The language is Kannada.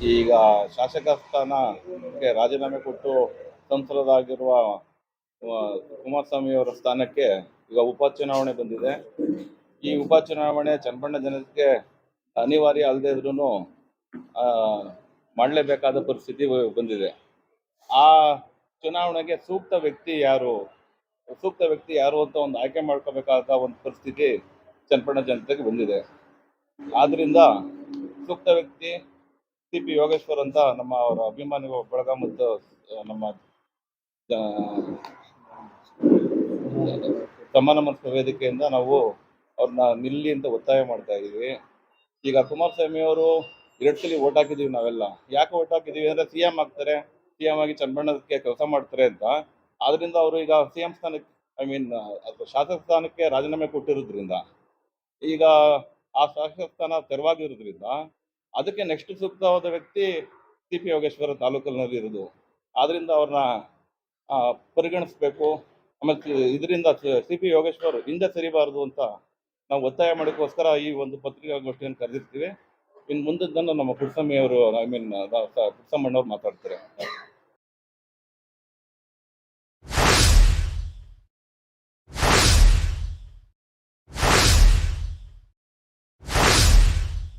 ಈಗ ಶಾಸಕ ಸ್ಥಾನಕ್ಕೆ ರಾಜೀನಾಮೆ ಕೊಟ್ಟು ಸಂಸದರಾಗಿರುವ ಕುಮಾರ್ ಕುಮಾರಸ್ವಾಮಿ ಅವರ ಸ್ಥಾನಕ್ಕೆ ಈಗ ಉಪಚುನಾವಣೆ ಬಂದಿದೆ. ಈ ಉಪಚುನಾವಣೆ ಚನ್ನಪಣ್ಣ ಜನತೆಗೆ ಅನಿವಾರ್ಯ ಅಲ್ಲದೆ ಇದ್ರೂ ಮಾಡಲೇಬೇಕಾದ ಪರಿಸ್ಥಿತಿ ಬಂದಿದೆ. ಆ ಚುನಾವಣೆಗೆ ಸೂಕ್ತ ವ್ಯಕ್ತಿ ಯಾರು, ಸೂಕ್ತ ವ್ಯಕ್ತಿ ಯಾರು ಅಂತ ಒಂದು ಆಯ್ಕೆ ಮಾಡ್ಕೋಬೇಕಾದ ಒಂದು ಪರಿಸ್ಥಿತಿ ಚನ್ನಪಣ್ಣ ಜನತೆಗೆ ಬಂದಿದೆ. ಆದ್ದರಿಂದ ಸೂಕ್ತ ವ್ಯಕ್ತಿ ಸಿ ಪಿ ಯೋಗೇಶ್ವರ್ ಅಂತ ನಮ್ಮ ಅವರ ಅಭಿಮಾನಿಗಳು ಬಳಗ ಮತ್ತು ನಮ್ಮ ಸಮಾನ ಮನಸ್ಸು ವೇದಿಕೆಯಿಂದ ನಾವು ಅವ್ರನ್ನ ನಿಲ್ಲಿ ಅಂತ ಒತ್ತಾಯ ಮಾಡ್ತಾ ಇದೀವಿ ಈಗ ಕುಮಾರಸ್ವಾಮಿ ಅವರು ಎರಡು ಸಲ ಓಟ್ ಹಾಕಿದೀವಿ ನಾವೆಲ್ಲ. ಯಾಕೆ ಓಟ್ ಹಾಕಿದೀವಿ ಅಂದ್ರೆ ಸಿ ಎಂ ಆಗ್ತಾರೆ, ಸಿ ಎಂ ಆಗಿ ಚನ್ನಬಣ್ಣದಕ್ಕೆ ಕೆಲಸ ಮಾಡ್ತಾರೆ ಅಂತ. ಆದ್ರಿಂದ ಅವರು ಈಗ ಸಿ ಎಂ ಸ್ಥಾನಕ್ಕೆ ಐ ಮೀನ್ ಶಾಸಕ ಸ್ಥಾನಕ್ಕೆ ರಾಜೀನಾಮೆ ಕೊಟ್ಟಿರೋದ್ರಿಂದ, ಈಗ ಆ ಶಾಸಕ ಸ್ಥಾನ ತೆರವಾಗಿರೋದ್ರಿಂದ ಅದಕ್ಕೆ ನೆಕ್ಸ್ಟ್ ಸೂಕ್ತವಾದ ವ್ಯಕ್ತಿ ಸಿ ಪಿ ಯೋಗೇಶ್ವರ ತಾಲೂಕಿನಲ್ಲಿ ಇರೋದು. ಆದ್ರಿಂದ ಅವ್ರನ್ನ ಪರಿಗಣಿಸ್ಬೇಕು. ಆಮೇಲೆ ಇದರಿಂದ ಸಿ ಪಿ ಯೋಗೇಶ್ವರ್ ಹಿಂದೆ ಸರಿಬಾರದು ಅಂತ ನಾವು ಒತ್ತಾಯ ಮಾಡೋಕ್ಕೋಸ್ಕರ ಈ ಒಂದು ಪತ್ರಿಕಾಗೋಷ್ಠಿಯನ್ನು ಕರೆದಿರ್ತೀವಿ. ಇನ್ನು ಮುಂದದ್ದನ್ನು ನಮ್ಮ ಪುಟ್ಸಮ್ಮಿ ಅವರು, ಐ ಮೀನ್ ಪುಟ್ಸಮ್ಮಣ್ಣವ್ರು ಮಾತಾಡ್ತಾರೆ.